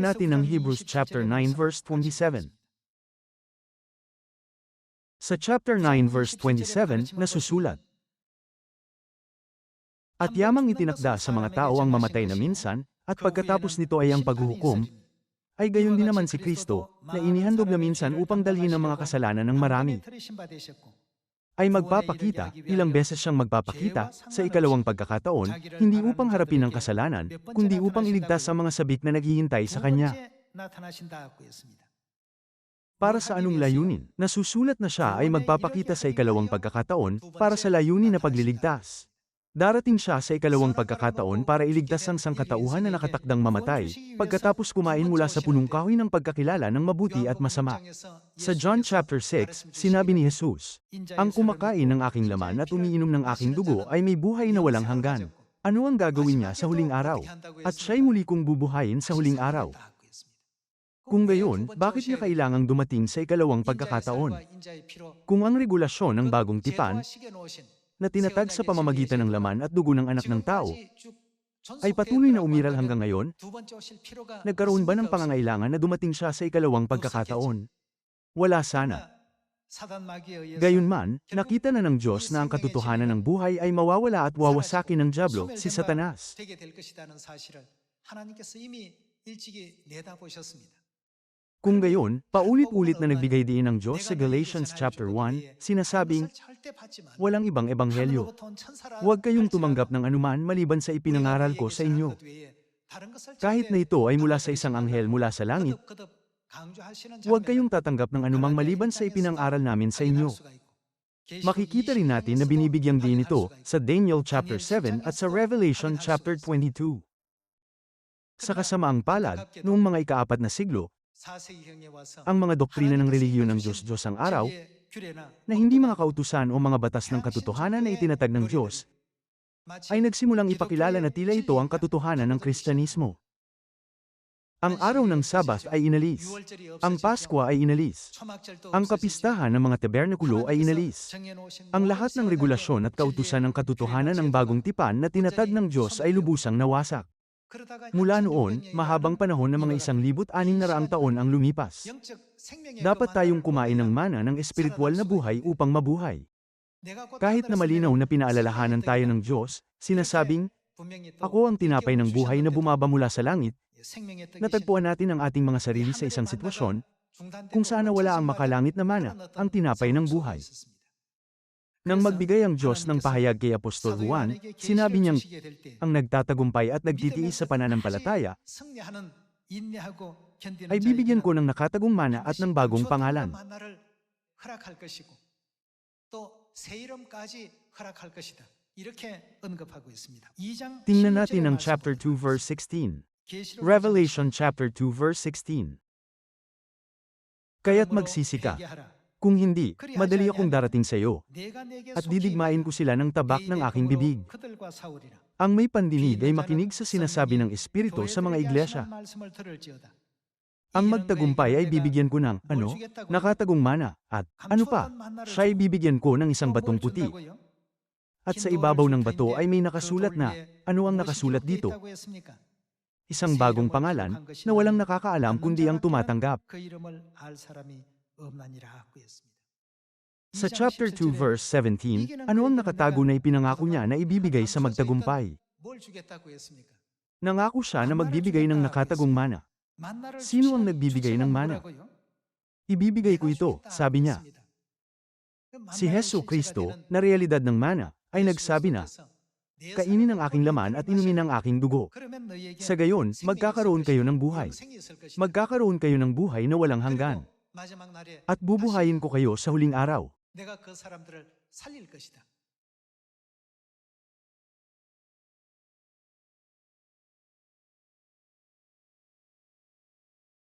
natin ang Hebrews chapter 9 verse 27. Sa chapter 9 verse 27, nasusulat, At yamang itinakda sa mga tao ang mamatay na minsan, at pagkatapos nito ay ang paghuhukom, ay gayon din naman si Kristo, na inihandog na minsan upang dalhin ang mga kasalanan ng marami, ay magpapakita, ilang beses siyang magpapakita, sa ikalawang pagkakataon, hindi upang harapin ang kasalanan, kundi upang iligtas ang mga sabik na naghihintay sa Kanya. Para sa anong layunin, nasusulat na siya ay magpapakita sa ikalawang pagkakataon, para sa layunin na pagliligtas. Darating siya sa ikalawang pagkakataon para iligtas ang sangkatauhan na nakatakdang mamatay, pagkatapos kumain mula sa punong kahoy ng pagkakilala ng mabuti at masama. Sa John chapter 6, sinabi ni Jesus, Ang kumakain ng aking laman at umiinom ng aking dugo ay may buhay na walang hanggan. Ano ang gagawin niya sa huling araw? At siya'y muli kong bubuhayin sa huling araw. Kung gayon, bakit niya kailangang dumating sa ikalawang pagkakataon? Kung ang regulasyon ng bagong tipan, na tinatag sa pamamagitan ng laman at dugo ng anak ng tao, ay patuloy na umiral hanggang ngayon? Nagkaroon ba ng pangangailangan na dumating siya sa ikalawang pagkakataon? Wala sana. Gayunman, nakita na ng Diyos na ang katotohanan ng buhay ay mawawala at wawasakin ng Diablo, si Satanas. Kung gayon, paulit-ulit na nagbigay diin ng Diyos sa Galatians chapter 1, sinasabing, walang ibang ebanghelyo. Huwag kayong tumanggap ng anuman maliban sa ipinangaral ko sa inyo. Kahit na ito ay mula sa isang anghel mula sa langit, huwag kayong tatanggap ng anumang maliban sa ipinangaral namin sa inyo. Makikita rin natin na binibigyang din ito sa Daniel chapter 7 at sa Revelation chapter 22. Sa kasamaang palad, noong mga ikaapat na siglo, ang mga doktrina ng relihiyon ng Diyos-Diyos ang araw, na hindi mga kautusan o mga batas ng katotohanan na itinatag ng Diyos, ay nagsimulang ipakilala na tila ito ang katotohanan ng Kristyanismo. Ang araw ng Sabath ay inalis. Ang Pasko ay inalis. Ang kapistahan ng mga tabernakulo ay inalis. Ang lahat ng regulasyon at kautusan ng katotohanan ng bagong tipan na tinatag ng Diyos ay lubusang nawasak. Mula noon, mahabang panahon ng mga isang libot anim na raang taon ang lumipas. Dapat tayong kumain ng mana ng espiritual na buhay upang mabuhay. Kahit na malinaw na pinaalalahanan tayo ng Diyos, sinasabing, Ako ang tinapay ng buhay na bumaba mula sa langit, natagpuan natin ang ating mga sarili sa isang sitwasyon, kung saan nawala ang makalangit na mana, ang tinapay ng buhay. Nang magbigay ang Diyos ng pahayag kay Apostol Juan, sinabi niyang, ang nagtatagumpay at nagtitiis sa pananampalataya, ay bibigyan ko ng nakatagong mana at ng bagong pangalan. Tingnan natin ang chapter 2 verse 16. Revelation chapter 2 verse 16. Kaya't magsisi ka. Kung hindi, madali akong darating sa iyo, at didigmain ko sila ng tabak ng aking bibig. Ang may pandinig ay makinig sa sinasabi ng Espiritu sa mga iglesia. Ang magtagumpay ay bibigyan ko ng, ano, nakatagong mana, at, ano pa, siya ay bibigyan ko ng isang batong puti. At sa ibabaw ng bato ay may nakasulat na, ano ang nakasulat dito? Isang bagong pangalan, na walang nakakaalam kundi ang tumatanggap. Sa chapter 2 verse 17, ano ang nakatago na ipinangako niya na ibibigay sa magtagumpay? Nangako siya na magbibigay ng nakatagong mana. Sino ang nagbibigay ng mana? Ibibigay ko ito, sabi niya. Si Heso Kristo, na realidad ng mana, ay nagsabi na, Kainin ang aking laman at inumin ang aking dugo. Sa gayon, magkakaroon kayo ng buhay. Magkakaroon kayo ng buhay na walang hanggan. At bubuhayin ko kayo sa huling araw. 내가 그 사람들을 살릴 것이다.